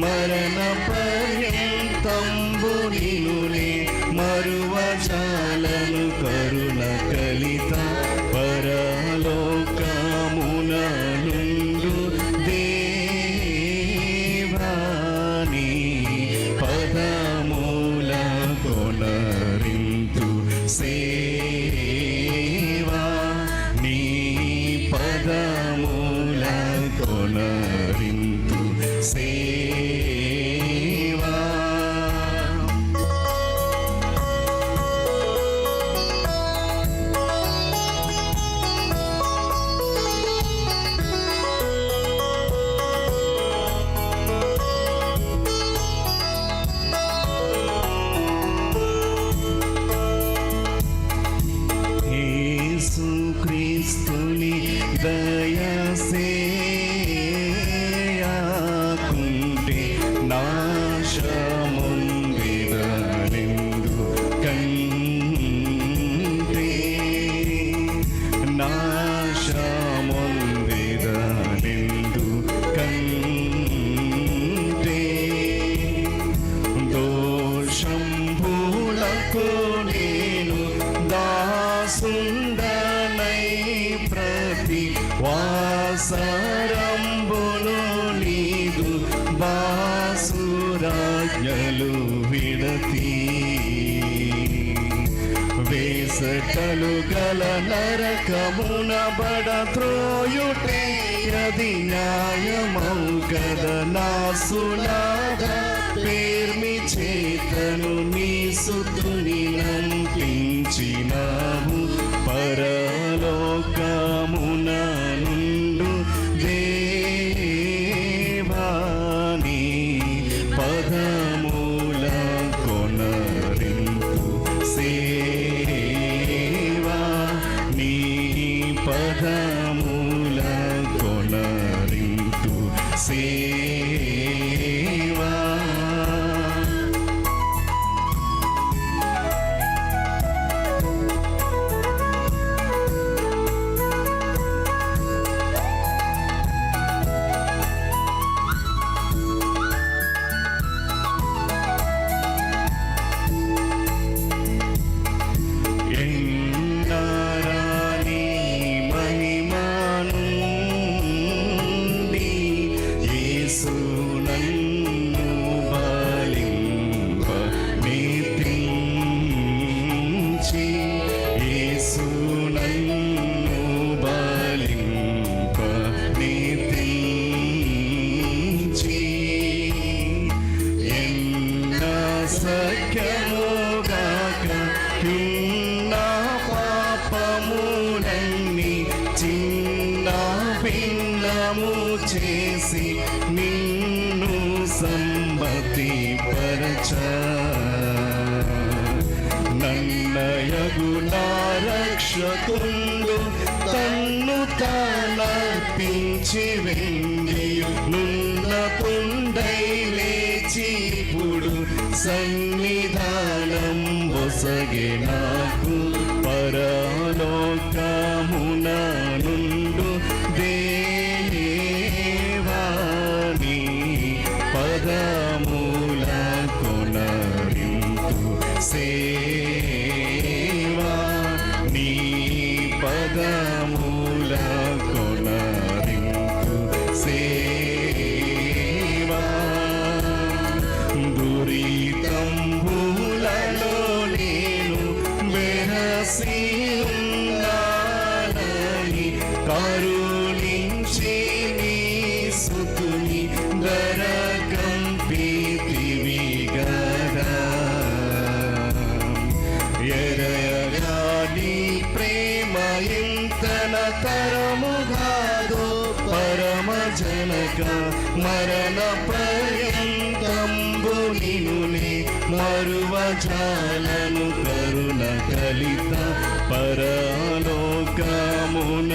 మరణ పర్యంతంబు నినునే క్రీస్తుని దయసేయాకుంటే నాశముందిదనెందు కంటే నాశముందిదనెందు కంటే దోషంబులకు నేను బాసురాజ్ఞలు విడతి. వేసటలు గల నరకమున బడ త్రోయుటే అది న్యాయమౌ గద నాసులాద పేర్మి చేతను నీ సుతుని నంద see. భిన్నము చేసి నిన్ను సంబతి పరచ నన్నయగు తన్ను తానర్పించి వెండి నున్న పుండై లేచి ఇప్పుడు సన్నిధానం ఒసగే నాకు. తరముగాదో పరమ జనక మరణ పర్యంతంబు నినుని మరువ జాలను కరుణ కలిత పరలోకమున